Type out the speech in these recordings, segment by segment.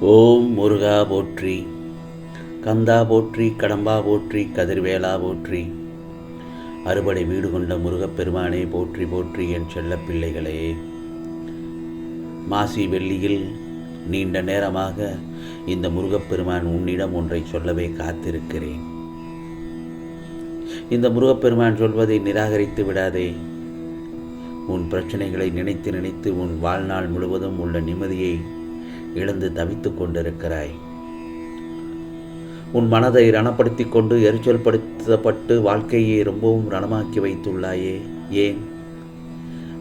ஓம் முருகா போற்றி கந்தா போற்றி கடம்பா போற்றி கதிர்வேலா போற்றி. அறுபடை வீடு கொண்ட முருகப்பெருமானே போற்றி போற்றி என் செல்ல பிள்ளைகளே. மாசி வெள்ளியில் நீண்ட நேரமாக இந்த முருகப்பெருமான் உன்னிடம் ஒன்றை சொல்லவே காத்திருக்கிறேன். இந்த முருகப்பெருமான் சொல்வதை நிராகரித்து விடாதே. உன் பிரச்சனைகளை நினைத்து நினைத்து உன் வாழ்நாள் முழுவதும் உள்ள நிம்மதியை இழந்து தவித்துக் கொண்டிருக்கிறாய். உன் மனதை ரணப்படுத்தி கொண்டு எரிச்சல் படுத்தப்பட்டு வாழ்க்கையை ரொம்பவும் ரணமாக்கி வைத்துள்ளாயே. ஏன்?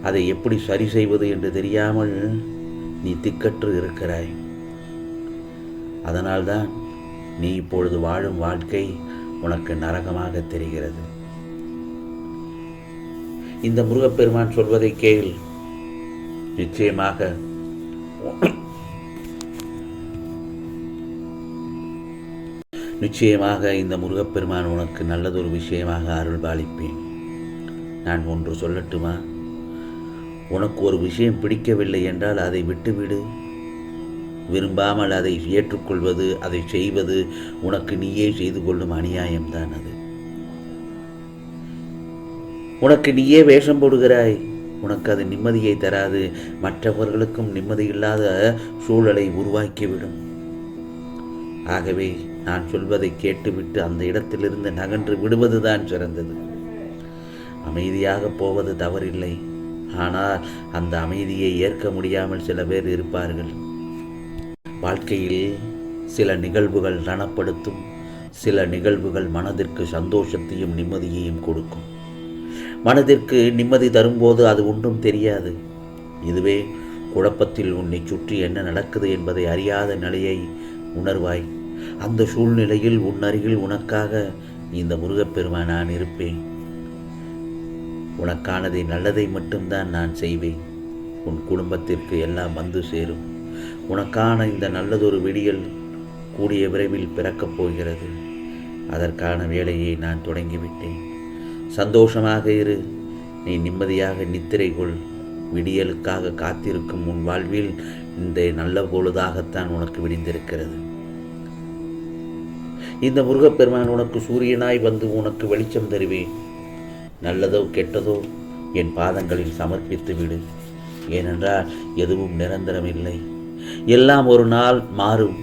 அதை எப்படி சரி செய்வது என்று தெரியாமல் நீ திக்கற்று இருக்கிறாய். அதனால்தான் நீ இப்பொழுது வாழும் வாழ்க்கை உனக்கு நரகமாக தெரிகிறது. இந்த முருகப்பெருமான் சொல்வதை கேள். நிச்சயமாக. நிச்சயமாக இந்த முருகப்பெருமான் உனக்கு நல்லதொரு விஷயமாக அருள் பாலிப்பேன். நான் ஒன்று சொல்லட்டுமா? உனக்கு ஒரு விஷயம் பிடிக்கவில்லை என்றால் அதை விட்டுவிடு. விரும்பாமல் அதை ஏற்றுக்கொள்வது அதை செய்வது உனக்கு நீயே செய்து கொள்ளும் அநியாயம்தான் அது. உனக்கு நீயே வேஷம் போடுகிறாய். உனக்கு அது நிம்மதியை தராது. மற்றவர்களுக்கும் நிம்மதியில்லாத சூழலை உருவாக்கிவிடும். ஆகவே நான் சொல்வதை கேட்டுவிட்டு அந்த இடத்திலிருந்து நகன்று விடுவதுதான் சிறந்தது. அமைதியாக போவது தவறில்லை. ஆனால் அந்த அமைதியை ஏற்க முடியாமல் சில பேர் இருப்பார்கள். வாழ்க்கையில் சில நிகழ்வுகள் ரணப்படுத்தும். சில நிகழ்வுகள் மனதிற்கு சந்தோஷத்தையும் நிம்மதியையும் கொடுக்கும். மனதிற்கு நிம்மதி தரும்போது அது ஒன்றும் தெரியாது. இதுவே குழப்பத்தில் உன்னை சுற்றி என்ன நடக்குது என்பதை அறியாத நிலையை உணர்வாய். அந்த சூழ்நிலையில் உன் அருகில் உனக்காக இந்த முருகப்பெருமான் நான் இருப்பேன். உனக்கானதை நல்லதை மட்டும்தான் நான் செய்வேன். உன் குடும்பத்திற்கு எல்லாம் வந்து சேரும். உனக்கான இந்த நல்லதொரு விடியல் கூடிய விரைவில் பிறக்கப் போகிறது. அதற்கான வேலையை நான் தொடங்கிவிட்டேன். சந்தோஷமாக இரு. நீ நிம்மதியாக நித்திரை கொள். விடியலுக்காக காத்திருக்கும் உன் வாழ்வில் இந்த நல்ல பொழுதாகத்தான் உனக்கு விடிந்திருக்கிறது. இந்த முருகப்பெருமான் உனக்கு சூரியனாய் வந்து உனக்கு வெளிச்சம் தருவேன். நல்லதோ கெட்டதோ என் பாதங்களில் சமர்ப்பித்து விடு. ஏனென்றால் எதுவும் நிரந்தரமில்லை. எல்லாம் ஒரு நாள் மாறும்.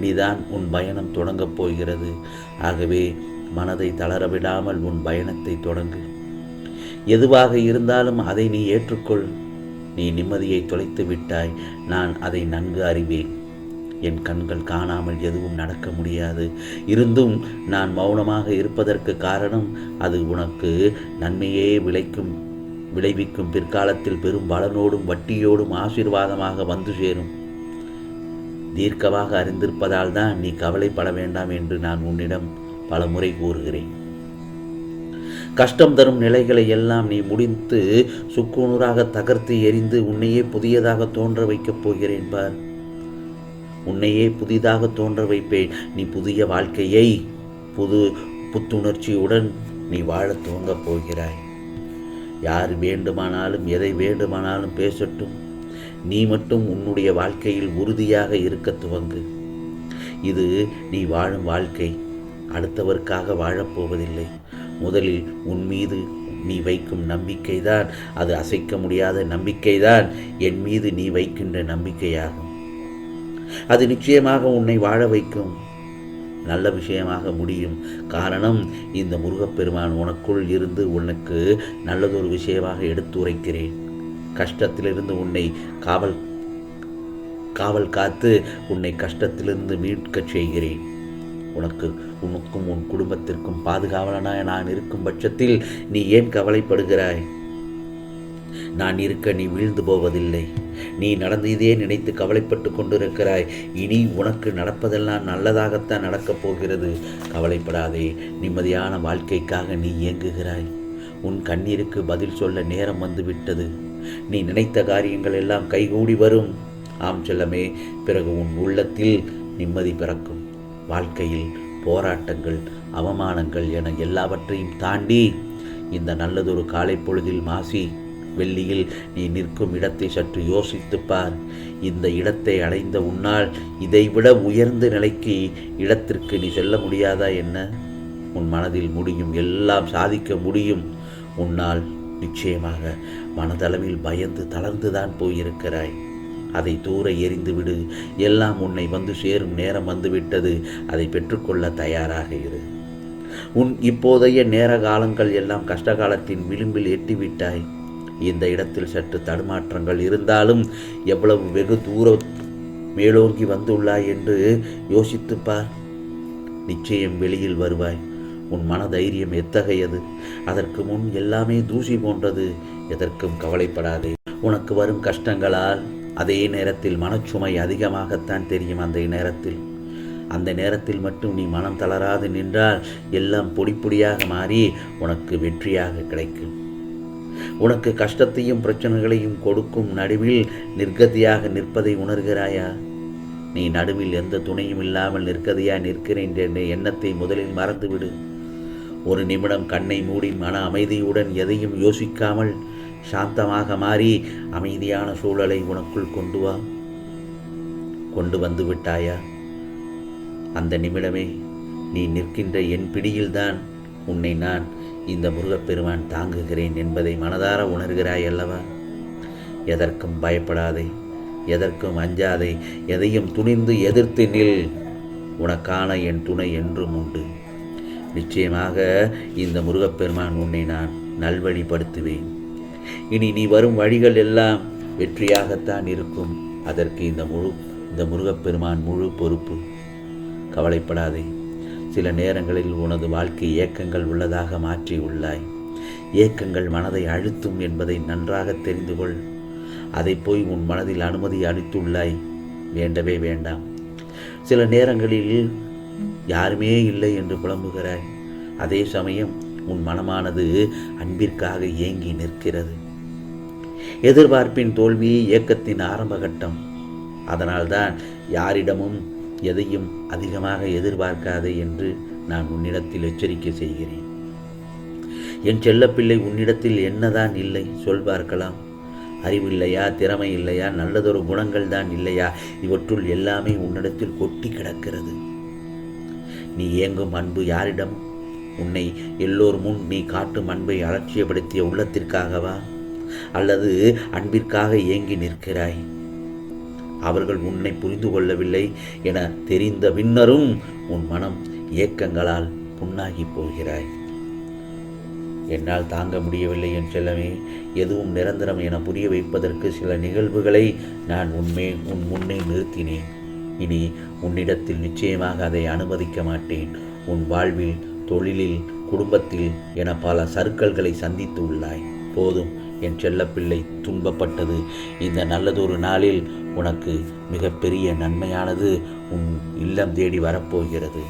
இனிதான் உன் பயணம் தொடங்கப் போகிறது. ஆகவே மனதை தளர விடாமல் உன் பயணத்தை தொடங்கு. எதுவாக இருந்தாலும் அதை நீ ஏற்றுக்கொள். நீ நிம்மதியை தொலைத்து விட்டாய். நான் அதை நன்கு அறிவேன். என் கண்கள் காணாமல் எதுவும் நடக்க முடியாது. இருந்தும் நான் மௌனமாக இருப்பதற்கு காரணம் அது உனக்கு நன்மையே விளைக்கும் விளைவிக்கும். பிற்காலத்தில் பெரும் பலனோடும் வட்டியோடும் ஆசீர்வாதமாக வந்து சேரும். தீர்க்கமாக அறிந்திருப்பதால் தான் நீ கவலைப்பட வேண்டாம் என்று நான் உன்னிடம் பல முறை கூறுகிறேன். கஷ்டம் தரும் நிலைகளை எல்லாம் நீ முடித்து சுக்குநூறாக தகர்த்து எரிந்து உன்னையே புதியதாக தோன்ற வைக்கப் போகிறேன் பார். உன்னையே புதிதாக தோன்ற வைப்பேன். நீ புதிய வாழ்க்கையை புது புத்துணர்ச்சியுடன் நீ வாழத் துவங்கப் போகிறாய். யார் வேண்டுமானாலும் எதை வேண்டுமானாலும் பேசட்டும். நீ மட்டும் உன்னுடைய வாழ்க்கையில் உறுதியாக இருக்க துவங்கு. இது நீ வாழும் வாழ்க்கை. அடுத்தவருக்காக வாழப்போவதில்லை முதலில் உன் மீது நீ வைக்கும் நம்பிக்கைதான். அது அசைக்க முடியாத நம்பிக்கைதான். என் மீது நீ வைக்கின்ற நம்பிக்கையாகும். அது நிச்சயமாக உன்னை வாழ வைக்கும். நல்ல விஷயமாக முடியும். காரணம் இந்த முருகப்பெருமான் உனக்குள் இருந்து உனக்கு நல்லதொரு விஷயமாக எடுத்துரைக்கிறேன். கஷ்டத்திலிருந்து உன்னை காவல் காவல் காத்து உன்னை கஷ்டத்திலிருந்து மீட்கச் செய்கிறேன். உனக்கு உனக்கும் உன் குடும்பத்திற்கும் பாதுகாவலனாய் நான் இருக்கும் பட்சத்தில் நீ ஏன் கவலைப்படுகிறாய்? நான் இருக்க நீ வீழ்ந்து போவதில்லை. நீ நடந்ததே நினைத்து கவலைப்பட்டு கொண்டிருக்கிறாய். இனி உனக்கு நடப்பதெல்லாம் நல்லதாகத்தான் நடக்கப் போகிறது. கவலைப்படாதே நிம்மதியான வாழ்க்கைக்காக நீ இயங்குகிறாய். உன் கண்ணீருக்கு பதில் சொல்ல நேரம் வந்துவிட்டது. நீ நினைத்த காரியங்கள் எல்லாம் கைகூடி வரும். ஆம் செல்லமே பிறகு உன் உள்ளத்தில் நிம்மதி பிறக்கும். வாழ்க்கையில் போராட்டங்கள் அவமானங்கள் என எல்லாவற்றையும் தாண்டி இந்த நல்லதொரு காலை பொழுதில் மாசி வெள்ளியில் நீ நிற்கும் இடத்தை சற்று யோசித்துப்பார் இந்த இடத்தை அடைந்த உன்னால் இதைவிட உயர்ந்த நிலைக்கு இடத்திற்கு நீ செல்ல முடியாதா என்ன? உன் மனதில் முடியும் எல்லாம் சாதிக்க முடியும். உன்னால் நிச்சயமாக மனதளவில் பயந்து தளர்ந்துதான் போயிருக்கிறாய். அதை தூர எறிந்துவிடு எல்லாம் உன்னை வந்து சேரும் நேரம் வந்துவிட்டது. அதை பெற்றுக்கொள்ள தயாராக இரு. உன் இப்போதைய நேர காலங்கள் எல்லாம் கஷ்டகாலத்தின் விளிம்பில் எட்டிவிட்டாய். இந்த இடத்தில் சற்று தடுமாற்றங்கள் இருந்தாலும் எவ்வளவு வெகு தூரம் மேலோங்கி வந்துள்ளாய் என்று யோசித்துப்பார் நிச்சயம் வெளியில் வருவாய். உன் மனதைரியம் எத்தகையது? அதற்கு முன் எல்லாமே தூசி போன்றது. எதற்கும் கவலைப்படாதே. உனக்கு வரும் கஷ்டங்களால் அதே நேரத்தில் மனச்சுமை அதிகமாகத்தான் தெரியும் அந்த நேரத்தில். அந்த நேரத்தில் மட்டும் நீ மனம் தளராது நின்றால் எல்லாம் பொடி பொடியாக மாறி உனக்கு வெற்றியாக கிடைக்கும். உனக்கு கஷ்டத்தையும் பிரச்சனைகளையும் கொடுக்கும் நடுவில் நிர்கதியாக நிற்பதை உணர்கிறாயா? நீ நடுவில் எந்த துணையும் இல்லாமல் நிற்கதையா நிற்கிறேன் என்ற எண்ணத்தை முதலில் மறந்துவிடு. ஒரு நிமிடம் கண்ணை மூடி மன அமைதியுடன் எதையும் யோசிக்காமல் சாந்தமாக மாறி அமைதியான சூழலை உனக்குள் கொண்டு வா. கொண்டு வந்து விட்டாயா? அந்த நிமிடமே நீ நிற்கின்ற என் பிடியில்தான் உன்னை நான் இந்த முருகப்பெருமான் தாங்குகிறேன் என்பதை மனதார உணர்கிறாய் அல்லவா எதற்கும் பயப்படாதே எதற்கும் அஞ்சாதே எதையும் துணிந்து எதிர்த்து நில். உனக்கான என் துணை என்றும் உண்டு. நிச்சயமாக இந்த முருகப்பெருமான் உன்னை நான் நல்வழிப்படுத்துவேன். இனி நீ வரும் வழிகள் எல்லாம் வெற்றியாகத்தான் இருக்கும். அதற்கு இந்த முழு இந்த முருகப்பெருமான் முழு பொறுப்பு. கவலைப்படாதே. சில நேரங்களில் உனது வாழ்க்கை ஏக்கங்கள் உள்ளதாக மாற்றி உள்ளாய். ஏக்கங்கள் மனதை அழுத்தும் என்பதை நன்றாக தெரிந்து கொள். அதை போய் உன் மனதில் அனுமதி அளித்துள்ளாய். வேண்டவே வேண்டாம். சில நேரங்களில் யாருமே இல்லை என்று புலம்புகிறாய். அதே சமயம் உன் மனமானது அன்பிற்காக ஏங்கி நிற்கிறது. எதிர்பார்ப்பின் தோல்வி இயக்கத்தின் ஆரம்ப கட்டம் அதனால்தான் யாரிடமும் எதையும் அதிகமாக எதிர்பார்க்காதே என்று நான் உன்னிடத்தில் எச்சரிக்கை செய்கிறேன். என் செல்லப்பிள்ளை உன்னிடத்தில் என்னதான் இல்லை சொல் பார்க்கலாம். அறிவில்லையா திறமை இல்லையா நல்லதொரு குணங்கள் தான் இல்லையா இவற்றுள் எல்லாமே உன்னிடத்தில் கொட்டி கிடக்கிறது. நீ ஏங்கும் அன்பு யாரிடம் உன்னை எல்லோர் முன் நீ காட்டும் அன்பை அலட்சியப்படுத்திய உள்ளத்திற்காகவா? அல்லது அன்பிற்காக ஏங்கி நிற்கிறாய்? அவர்கள் உன்னை புரிந்து கொள்ளவில்லை என தெரிந்த பின்னரும் உன் மனம் ஏக்கங்களால் புண்ணாகி போகிறாய். என்னால் தாங்க முடியவில்லை என் செல்லமே எதுவும் நிரந்தரம் என புரிய வைப்பதற்கு சில நிகழ்வுகளை நான் உண்மை உன் முன்னே நிறுத்தினேன். இனி உன்னிடத்தில் நிச்சயமாக அதை அனுமதிக்க மாட்டேன். உன் வாழ்வில் தொழிலில் குடும்பத்தில் என பல சறுக்கல்களை சந்தித்து உள்ளாய். போதும் என் செல்லப்பிள்ளை துன்பப்பட்டது. இந்த நல்லதொரு நாளில் உனக்கு மிகப்பெரிய நன்மையானது உன் இல்லம் தேடி வரப்போகிறது.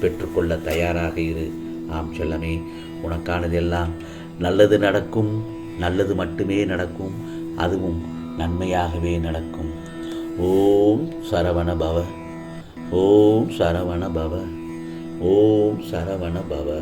பெற்றுக்கொள்ள தயாராக இரு. ஆம் செல்லமே உனக்கானதெல்லாம் நல்லது நடக்கும் நல்லது மட்டுமே நடக்கும் அதுவும் நன்மையாகவே நடக்கும். ஓம் சரவண பவ ஓம் சரவண பவ ஓம் சரவண பவ.